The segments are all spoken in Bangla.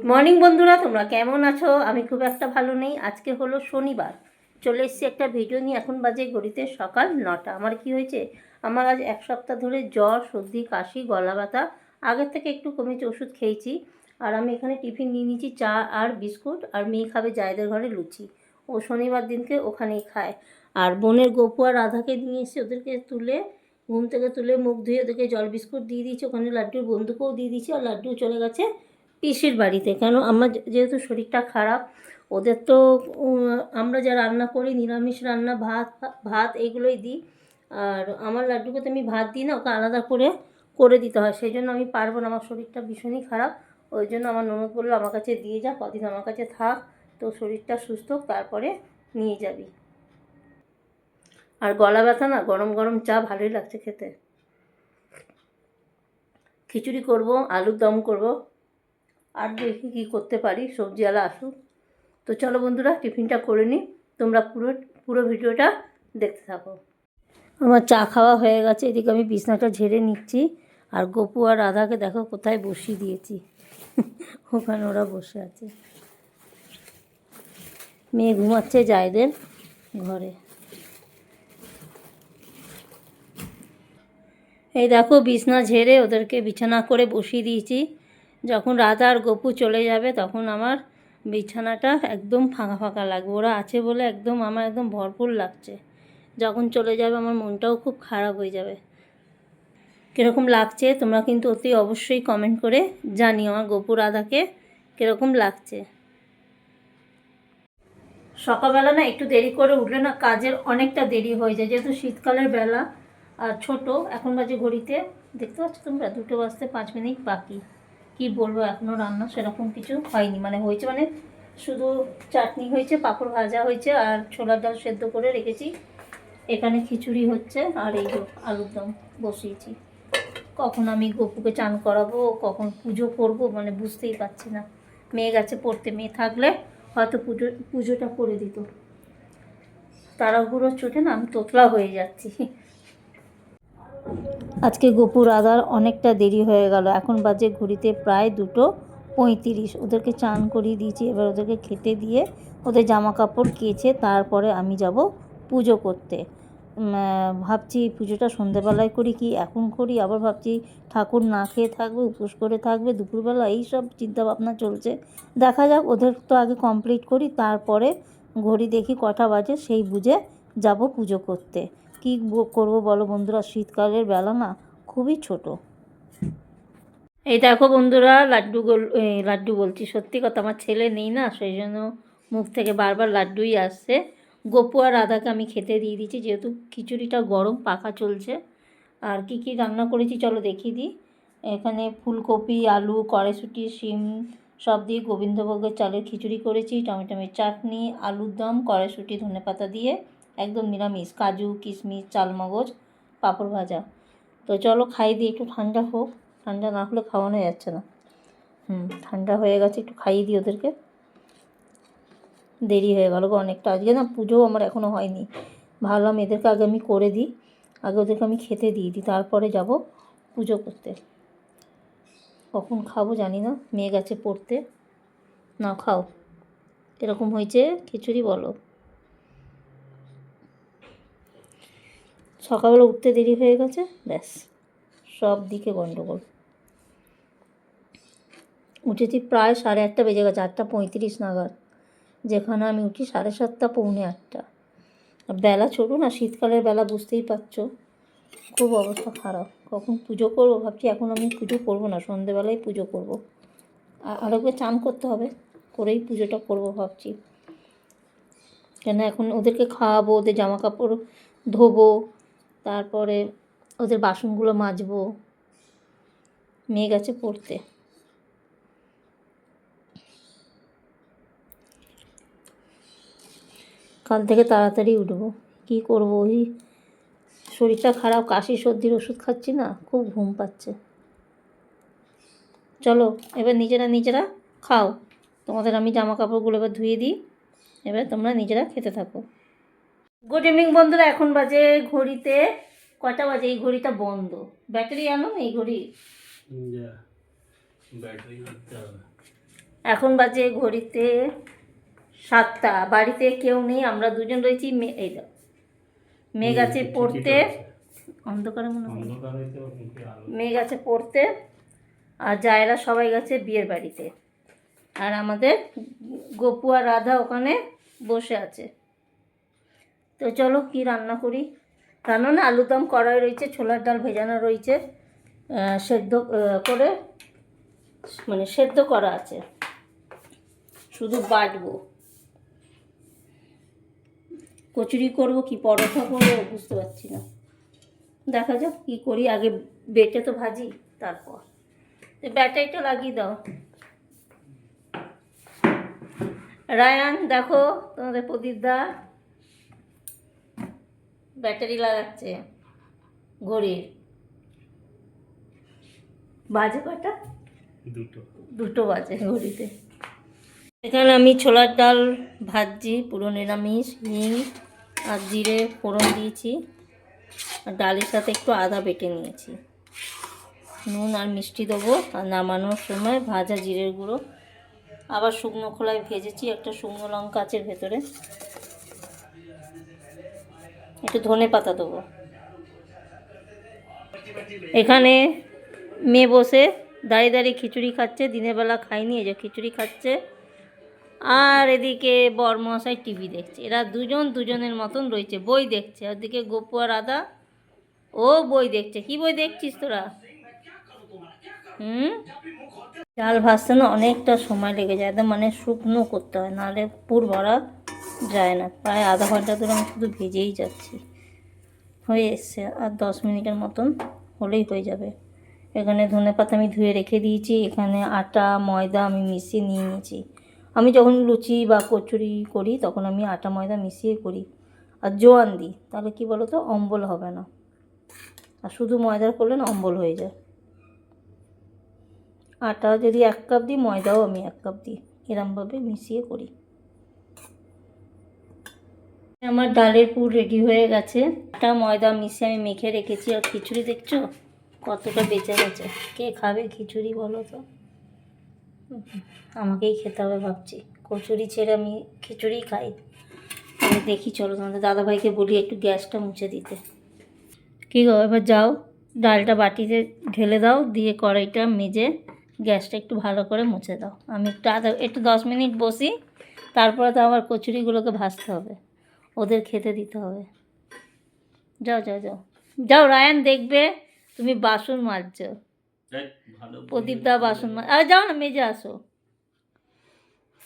গুড মর্নিং বন্ধুরা, তোমরা কেমন আছো? আমি খুব একটা ভালো নেই। আজকে হলো শনিবার। চলে এসেছি একটা ভিডিও নিয়ে। এখন বাজে ঘড়িতে সকাল নটা। আমার কি হয়েছে? আমার আজ এক সপ্তাহ ধরে জ্বর, সর্দি, কাশি, গলা ব্যথা। আগের থেকে একটু কমেছে, ওষুধ খেয়েছি। আর আমি এখানে টিফিন নিয়ে নিয়েছি, চা আর বিস্কুট। আর মেয়ে খাবে জায়দের ঘরে লুচি। ও শনিবার দিনকে ওখানেই খায়। আর বোনের গপু আর রাধাকে নিয়ে এসে ওদেরকে তুলে, ঘুম থেকে তুলে মুখ ধুয়ে ওদেরকে জল বিস্কুট দিয়ে দিয়েছি। ওখানে লাড্ডুর বন্ধুকেও দিয়ে দিয়েছি। আর লাড্ডু চলে গেছে। পিসির বাড়িতে। কেন? আমার যেহেতু শরীরটা খারাপ, ওদের তো আমরা যা রান্না করি, নিরামিষ রান্না, ভাত ভাত এগুলোই দিই। আর আমার লাড্ডুকে তো আমি ভাত দিই না, ওকে আলাদা করে করে দিতে হয়। সেই জন্য আমি পারব না, আমার শরীরটা ভীষণই খারাপ। ওই জন্য আমার ননদ বলল, আমার কাছে দিয়ে যা, কদিন আমার কাছে থাক তো শরীরটা সুস্থ তারপরে নিয়ে যাবি। আর গলা ব্যথা না, গরম গরম চা ভালোই লাগছে খেতে। খিচুড়ি করব, আলুর দম করব। আর দেখি কী করতে পারি, সবজিওয়ালা আসুক। তো চলো বন্ধুরা, টিফিনটা করে নিই। তোমরা পুরো পুরো ভিডিওটা দেখতে থাকো। আমার চা খাওয়া হয়ে গেছে, এদিকে আমি বিছনাটা ঝেড়ে নিচ্ছি। আর গপু আর রাধাকে দেখো কোথায় বসিয়ে দিয়েছি। ওখানে ওরা বসে আছে। মেয়ে ঘুমাচ্ছে জায়দের ঘরে। এই দেখো, বিছনা ঝেড়ে ওদেরকে বিছানা করে বসিয়ে দিয়েছি। যখন রাধা আর গপু চলে যাবে, তখন আমার বিছানাটা একদম ফাঁকা ফাঁকা লাগবে। ওরা আছে বলে একদম আমার একদম ভরপুর লাগছে। যখন চলে যাবে, আমার মনটাও খুব খারাপ হয়ে যাবে। কীরকম লাগছে তোমরা কিন্তু অতি অবশ্যই কমেন্ট করে জানিও আমার গপু রাধাকে কীরকম লাগছে। সকালবেলা না একটু দেরি করে উঠলে না কাজের অনেকটা দেরি হয়ে যায়। যেহেতু শীতকালের বেলা আর ছোট, এখন বাজে ঘড়িতে। দেখতে পাচ্ছ তোমরা? দুটো বাজতে পাঁচ মিনিট বাকি। কি বলব এখনও রান্না সেরকম কিছু হয়নি। মানে হয়েছে মানে শুধু চাটনি হয়েছে, পাঁপড় ভাজা হয়েছে আর ছোলার ডাল সেদ্ধ করে রেখেছি। এখানে খিচুড়ি হচ্ছে আর এই আলুর দম বসিয়েছি। কখন আমি গপুকে চান করাবো, কখন পুজো করব মানে বুঝতেই পারছি না। মেয়ে গেছে পড়তে, মেয়ে থাকলে হয়তো পুজো, পুজোটা করে দিত। তাড়াহুড়ো চোটে না আমি তোতলা হয়ে যাচ্ছি। আজকে গোপুর আদার অনেকটা দেরি হয়ে গেল। এখন বাজে ঘড়িতে প্রায় দুটো পঁয়ত্রিশ। ওদেরকে চান করিয়ে দিয়েছি। এবার ওদেরকে খেতে দিয়ে ওদের জামা কাপড় কেচে তারপরে আমি যাব পুজো করতে। ভাবছি পুজোটা সন্ধেবেলায় করি কি এখন করি? আবার ভাবছি ঠাকুর না খেয়ে থাকবে, উপোস করে থাকবে, দুপুরবেলা এই সব চিন্তাভাবনা চলছে। দেখা যাক, ওদের তো আগে কমপ্লিট করি, তারপরে ঘড়ি দেখি কটা বাজে, সেই বুঝে যাব পুজো করতে। কী করব বলো বন্ধুরা? শীতকালের বেলা না খুবই ছোট। এই দেখো বন্ধুরা, লাড্ডু গোল লাড্ডু বলছি। সত্যি কথা, আমার ছেলে নেই না, সেই জন্য মুখ থেকে বারবার লাড্ডুই আসছে। গোপু আর রাধাকে আমি খেতে দিয়ে দিচ্ছি, যেহেতু খিচুড়িটা গরম, পাকা চলছে। আর কি কি রান্না করেছি চলো দেখিয়ে দিই। এখানে ফুলকপি, আলু, কড়াইশুঁটি, শিম, সব দিয়ে গোবিন্দভোগের চালের খিচুড়ি করেছি, টমেটোমের চাটনি, আলুর দম, কড়াইশুঁটি, ধনেপাতা দিয়ে। একদম নিরামিষ, কাজু, কিশমিশ, চালমগজ, পাঁপড় ভাজা। তো চলো খাই দিই একটু ঠান্ডা হোক। ঠান্ডা না হলে খাওয়ানো যাচ্ছে না। হুম, ঠান্ডা হয়ে গেছে, একটু খাইয়ে দিই ওদেরকে। দেরি হয়ে গেল অনেকটা। আজকে না পুজোও আমার এখনও হয়নি। ভাবলাম এদেরকে আগে আমি করে দিই। আগে ওদেরকে আমি খেতে দিয়ে দিই, তারপরে যাব পুজো করতে। কখন খাব জানি না মেয়ে গেছে পড়তে। না খাও। এরকম হয়েছে, খিচুড়ি বলো। সকালবেলা উঠতে দেরি হয়ে গেছে, ব্যাস, সব দিকে গণ্ডগোল উঠেছি প্রায় সাড়ে আটটা বেজে গেছে, আটটা পঁয়ত্রিশ নাগাদ, যেখানে আমি উঠি সাড়ে সাতটা, পৌনে আটটা। বেলা ছোটো না, শীতকালের বেলা বুঝতেই পারছ, খুব অবস্থা খারাপ। কখন পুজো করব ভাবছি, এখন আমি পুজো করব না, সন্ধেবেলায় পুজো করব। আর আরেকবার চান করতে হবে, করেই পুজোটা করব ভাবছি। কেন এখন ওদেরকে খাওয়াবো, ওদের জামা কাপড় ধোবো তারপরে ওদের বাসনগুলো মাজবো। মেয়ে গেছে পড়তে। কাল থেকে তাড়াতাড়ি উঠবো। কী করব? ওই শরীরটা খারাপ, কাশি, সর্দির ওষুধ খাচ্ছি না, খুব ঘুম পাচ্ছে। চলো, এবার নিজেরা নিজেরা খাও। তোমাদের আমি জামা কাপড়গুলো এবার ধুয়ে দিই। এবার তোমরা নিজেরা খেতে থাকো। গুড ইভিনিং বন্ধুরা। এখন বাজে ঘড়িতে কটা বাজে? এই ঘড়িটা বন্ধ। ব্যাটারি আনো এই ঘড়ি। এখন বাজে ঘড়িতে সাতটা। বাড়িতে কেউ নেই আমরা দুজন রয়েছি। এই মেঘ আছে পড়তে। অন্ধকারে মনে হয়। মেয়ে গেছে পড়তে। আর জায়রা সবাই গেছে বিয়ের বাড়িতে। আর আমাদের গপু আর রাধা ওখানে বসে আছে। তো চলো কি রান্না করি? রান্না না আলুর দম কড়াই রয়েছে, ছোলার ডাল ভেজানো রয়েছে সেদ্ধ করে মানে সেদ্ধ করা আছে। শুধু বাটবো। কচুরি করব কি, পরোটা করব বুঝতে পারছি না। দেখা যাক কী করি, আগে বেটে তো ভাজি, তারপর। ব্যাটারিটা লাগিয়ে দাও। রায়ান, দেখো তোমাদের প্রদীপদা। ব্যাটারি লাগাচ্ছে ঘড়ির। বাজে কটা? দুটো। দুটো বাজে ঘড়িতে। এখানে আমি ছোলার ডাল ভাজছি পুরো নিরামিষ হিং আর জিরে ফোড়ন দিয়েছি। আর ডালের সাথে একটু আদা বেটে নিয়েছি। নুন আর মিষ্টি দেবো আর নামানোর সময় ভাজা জিরের গুঁড়ো। আবার শুকনো খোলায় ভেজেছি একটা শুকনো লঙ্কা আছে ভেতরে। একটু ধনে পাতা দেবো। এখানে মেয়ে বসে দাঁড়িয়ে দাঁড়িয়ে খিচুড়ি খাচ্ছে, দিনের বেলা খায়নি, এই যে খিচুড়ি খাচ্ছে। আর এদিকে বরমশাই টিভি দেখছে। এরা দুজন দুজনের মতন রয়েছে, বই দেখছে। ওদিকে গপু আর আদা, ও বই দেখছে। কি বই দেখছিস তোরা? হুম? চাল ভাজতে না অনেকটা সময় লেগে যায়, একদম মানে শুকনো করতে হয়, নাহলে পুর ভরা। যায় না, প্রায় আধা ঘণ্টা ধরে আমি শুধু ভেজেই যাচ্ছি। হয়ে এসছে, আর দশ মিনিটের মতন হলেই হয়ে যাবে। এখানে ধনে পাতা আমি ধুয়ে রেখে দিয়েছি, এখানে আটা, ময়দা আমি মিশিয়ে নিয়ে নিয়েছি। আমি যখন লুচি বা কচুরি করি, তখন আমি আটা, ময়দা মিশিয়ে করি। আর জোয়ান দিই, তাহলে কি বলো তো অম্বল হবে না। আর শুধু ময়দার করলে না, অম্বল হয়ে যায়। আটা যদি এক কাপ দিই, ময়দাও আমি এক কাপ দিই। এরমভাবে মিশিয়ে করি। আমার ডালের পুর রেডি হয়ে গেছে। আটা, ময়দা মিশিয়ে আমি মেখে রেখেছি। আর খিচুড়ি দেখছ? কতটা বেঁচে গেছে। কে খাবে খিচুড়ি বলো তো? আমাকেই খেতে হবে ভাবছি। কচুরি ছেড়ে আমি খিচুড়ি খাই। আমি দেখি, চলো তোমাদের দাদাভাইকে বলি একটু গ্যাসটা মুছে দিতে। কী গো, এবার যাও, ডালটা বাটিতে ঢেলে দাও, দিয়ে কড়াইটা মেজে গ্যাসটা একটু ভালো করে মুছে দাও। আমি একটু আধা, একটু দশ মিনিট বসি, তারপরে তো আবার কচুরিগুলোকে ভাজতে হবে। ওদের খেতে দিতে হবে। যাও যাও যাও। যাও রায়ান দেখবে তুমি বাসন মাজছো। প্রদীপদা বাসন মাজ আরে যাও না মেজে আসো।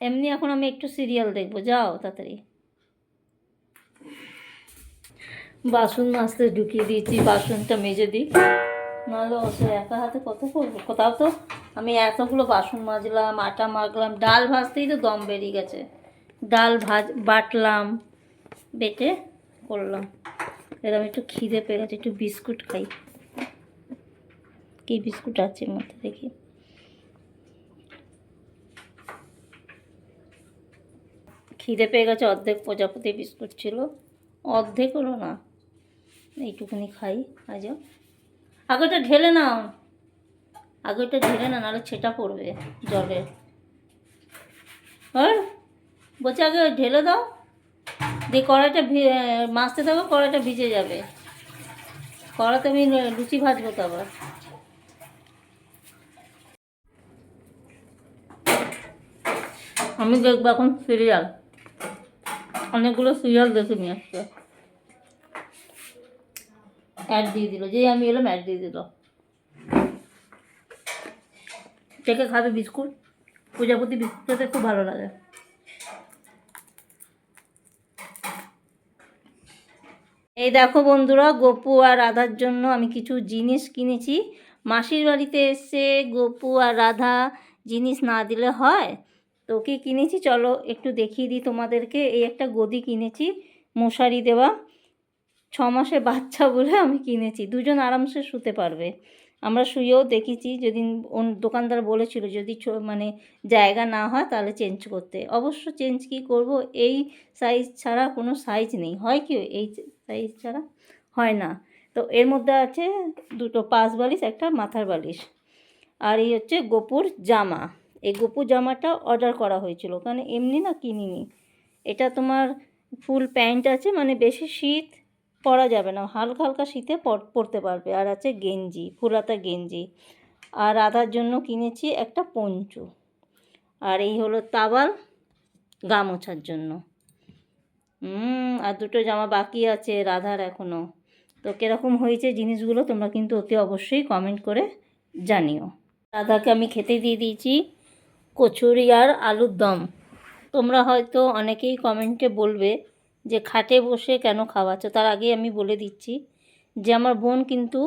এমনি এখন আমি একটু সিরিয়াল দেখব। যাও তাড়াতাড়ি। বাসন মাজতে ঢুকিয়ে দিয়েছি বাসনটা মেজে দিই। নাহলে ওসে একা হাতে কত করব? কোথাও তো আমি এতগুলো বাসন মাজলাম আটা মাখলাম ডাল ভাজতেই তো দম বেরিয়ে গেছে। ডাল ভাজ বাটলাম বেটে করলাম। এরকম একটু খিদে পেয়ে গেছে, একটু বিস্কুট খাই। কি বিস্কুট আছে মধ্যে দেখি। খিদে পেয়ে গেছে, অর্ধেক প্রজাপতি বিস্কুট ছিল। অর্ধেক হলো না। এইটুকুনি খাই, আজ। আগেটা ঢেলে নাও। আগেটা ঢেলে না নাহলে ছেটা পড়বে জলে। আর বলছে আগে ঢেলে দাও। দিয়ে কড়াইটা মাছতে দেবো কড়াইটা ভিজে যাবে। কড়াতে আমি লুচি ভাজবো তো আবার আমি দেখব এখন সিরিয়াল। অনেকগুলো সিরিয়াল দেখে নিয়ে আসছে অ্যাড দিয়ে দিল। যেই আমি এলাম অ্যাড দিয়ে দিল। টেকে খাবে বিস্কুট? প্রজাপতি বিস্কুট খেতে খুব ভালো লাগে। এই দেখো বন্ধুরা, গপু আর রাধার জন্য আমি কিছু জিনিস কিনেছি। মাসির বাড়িতে এসে গপু আর রাধা জিনিস না দিলে হয়? তো কি কিনেছি, চলো একটু দেখিয়ে দিই তোমাদেরকে। এই একটা গদি কিনেছি, মশারি দেওয়া। ছ মাসে বাচ্চা বলে আমি কিনেছি, দুজন আরামসে শুতে পারবে। আমরা শুয়েও দেখেছি, যদি অন- দোকানদার বলেছিল যদি মানে জায়গা না হয় তাহলে চেঞ্জ করতে। অবশ্য চেঞ্জ কি করব? এই সাইজ ছাড়া কোনো সাইজ নেই। হয় কি? এই সাইজ ছাড়া হয় না। তো এর মধ্যে আছে দুটো পাশ বালিশ, একটা মাথার বালিশ। আর এই হচ্ছে গোপুর জামা। এই গোপু জামাটা অর্ডার করা হয়েছিল। কারণ এমনি না কিনিনি। এটা তোমার ফুল প্যান্ট আছে মানে বেশি শীত পরা যাবে না। হালকা হালকা শীতে পর- পরতে পারবে। আর আছে গেঞ্জি ফুলাতা গেঞ্জি। আর রাধার জন্য কিনেছি একটা পঞ্চু। আর এই হলো তাওয়াল গা মোছার জন্য। হুম, আর দুটো জামা বাকি আছে রাধার এখনও তো কীরকম হয়েছে জিনিসগুলো তোমরা কিন্তু অতি অবশ্যই কমেন্ট করে জানিও। রাধাকে আমি খেতে দিয়ে দিয়েছি কচুরি আর আলুর দম। তোমরা হয়তো অনেকেই কমেন্টে বলবে যে খাটে বসে কেন খাওয়াচ্ছ? তার আগে আমি বলে দিচ্ছি যে আমার বোন কিন্তু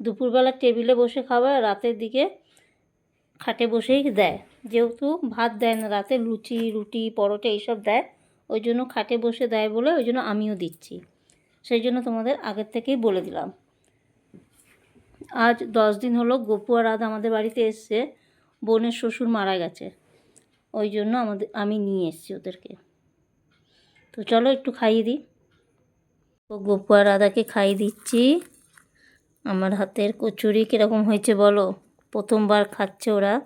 দুপুরবেলা টেবিলে বসে খাওয়ায় রাতের দিকে খাটে বসেই দেয়। যেহেতু ভাত দেয় না, রাতে লুচি, রুটি, পরোটা এইসব দেয়। ওই জন্য খাটে বসে দেয় বলে ওই জন্য আমিও দিচ্ছি। সেই জন্য তোমাদের আগের থেকেই বলে দিলাম। আজ দশ দিন হলো গপু আর রাত আমাদের বাড়িতে এসছে। বোনের শ্বশুর মারা গেছে। ওই জন্য আমাদের, আমি নিয়ে এসেছি ওদেরকে। তো চলো একটু খাইয়ে দিই। তো গপু আর রাধাকে খাইয়ে দিচ্ছি। আমার হাতের কচুরি কীরকম হয়েছে বলো? প্রথমবার খাচ্ছে ওরা।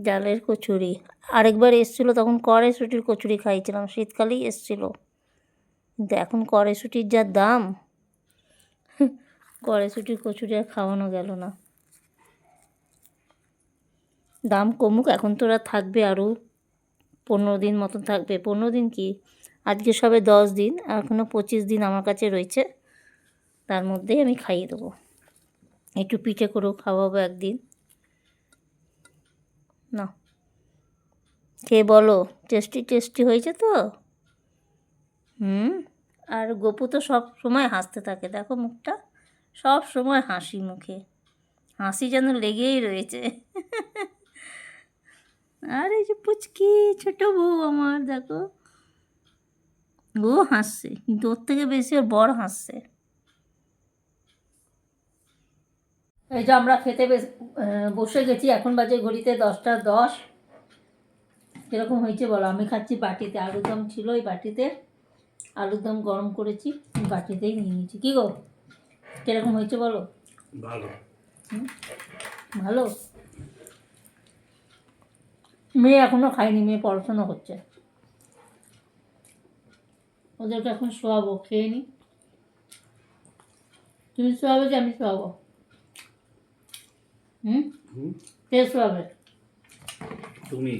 জালের কচুরি। আরেকবার এসছিলো, তখন কড়াইশুটির কচুরি খাইয়েছিলাম শীতকালেই এসছিলো। কিন্তু এখন কড়াইশুটির যা দাম, কড়াইশুটির কচুরি আর খাওয়ানো গেল না। দাম কমুক, এখন তো ওরা থাকবে আরও পনেরো দিন মতন থাকবে। পনেরো দিন কি? আজকে সবে দশ দিন এখনও পঁচিশ দিন আমার কাছে রয়েছে। তার মধ্যেই আমি খাইয়ে দেবো। একটু পিঠে করেও খাওয়াবো একদিন। না। কে বলো? টেস্টি টেস্টি হয়েছে তো। হুম? আর গপু তো সব সময় হাসতে থাকে দেখো মুখটা। সব সময় হাসি মুখে। হাসি যেন লেগেই রয়েছে। আর এই যে পুচকি ছোট বউ আমার দেখো। ও হাসছে কিন্তু ওর থেকে বেশি ওর বড় হাসছে। এই যে আমরা খেতে বেশ বসে গেছি এখন বাজে ঘড়িতে দশটা দশ। কীরকম হয়েছে বলো। আমি খাচ্ছি বাটিতে আলুর দম ছিল ওই বাটিতে আলুর দম গরম করেছি বাটিতেই নিয়ে নিয়েছি। কী গো? কীরকম হয়েছে বলো? ভালো। ভালো? মেয়ে এখনও খায়নি মেয়ে পড়াশোনা করছে। ওদেরকে এখন শোয়াবো খেয়ে নি। তুমি শোয়াবে যে আমি শোয়াবো? হুম? হুম? কে শোয়াবে? তুমি।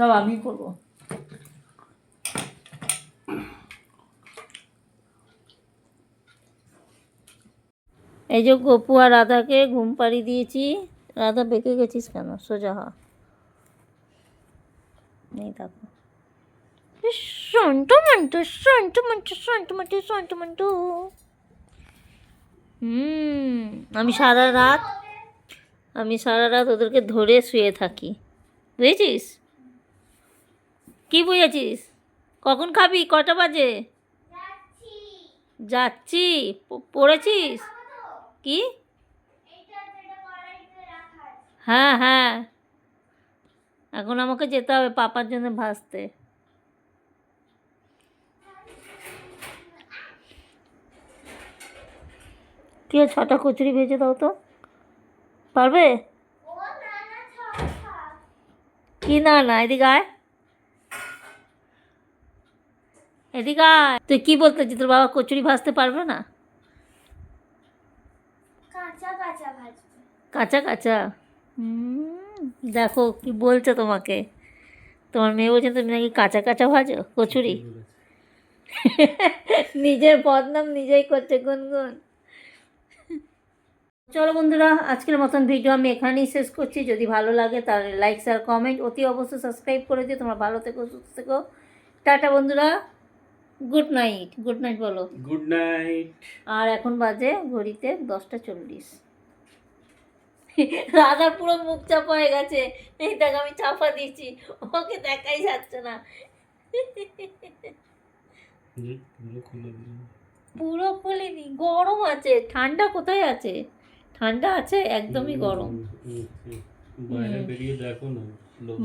সব আমি করব। এই যে গপু আর রাধাকে ঘুম পাড়ি দিয়েছি। রাধা বেঁকে গেছিস কেন? সোজা হ। নেই দেখো সন্টু মন্টু সন্টু মন্টু সন্টু মন্টু সন্টু মন্টু। হুম আমি সারা রাত আমি সারা রাত ওদেরকে ধরে শুয়ে থাকি। বুঝেছিস? কি বুঝেছিস? কখন খাবি? কটা বাজে? যাচ্ছি। পড়েছিস? কি? হ্যাঁ হ্যাঁ। এখন আমাকে যেতে হবে পাপার জন্য ভাসতে। কি ছটা কচুরি ভেজে দাও তো। পারবে? কি না না এদিকে আয়। এদিকে আয় তুই কি বলতে চাচ্ছিস? তোর বাবা কচুরি ভাজতে পারবে না? কাঁচা কাঁচা ভাজবে। কাঁচা কাঁচা। হুম, দেখো কি বলছে তোমাকে। তোমার মেয়ে বলছে তুমি নাকি কাঁচা কাঁচা ভাজো? কচুরি? নিজের বদনাম নিজেই করছে গুনগুন। চলো বন্ধুরা আজকের মতন ভিডিও আমি এখানেই শেষ করছি। যদি ভালো লাগে তাহলে লাইক শেয়ার কমেন্ট অতি অবশ্যই সাবস্ক্রাইব করে দিও। তোমরা ভালো থেকো সুস্থ থেকো। টাটা বন্ধুরা। গুড নাইট গুড নাইট বলো। গুড নাইট আর এখন বাজে ঘড়িতে দশটা চল্লিশ। রাধা পুরো মুখ চাপা হয়ে গেছে। এই দেখ আমি চাপা দিয়েছি। ওকে দেখাই যাচ্ছে না। পুরো খুলিনি গরম আছে। ঠান্ডা কোথায় আছে? ঠান্ডা আছে একদমই গরম।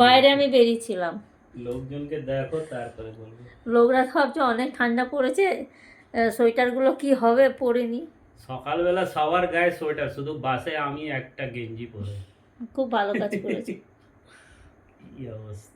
বাইরে আমি বেরিয়েছিলাম। লোকজনকে দেখো তারপরে বলব। লোকরা ভাবছে অনেক ঠান্ডা পড়েছে সোয়েটার সোয়েটারগুলো কি হবে পরিনি। সকালবেলা সবার গায়ে সোয়েটার শুধু বাসে আমি একটা গেঞ্জি পরে। খুব ভালো কাজ করেছি। কি অবস্থা।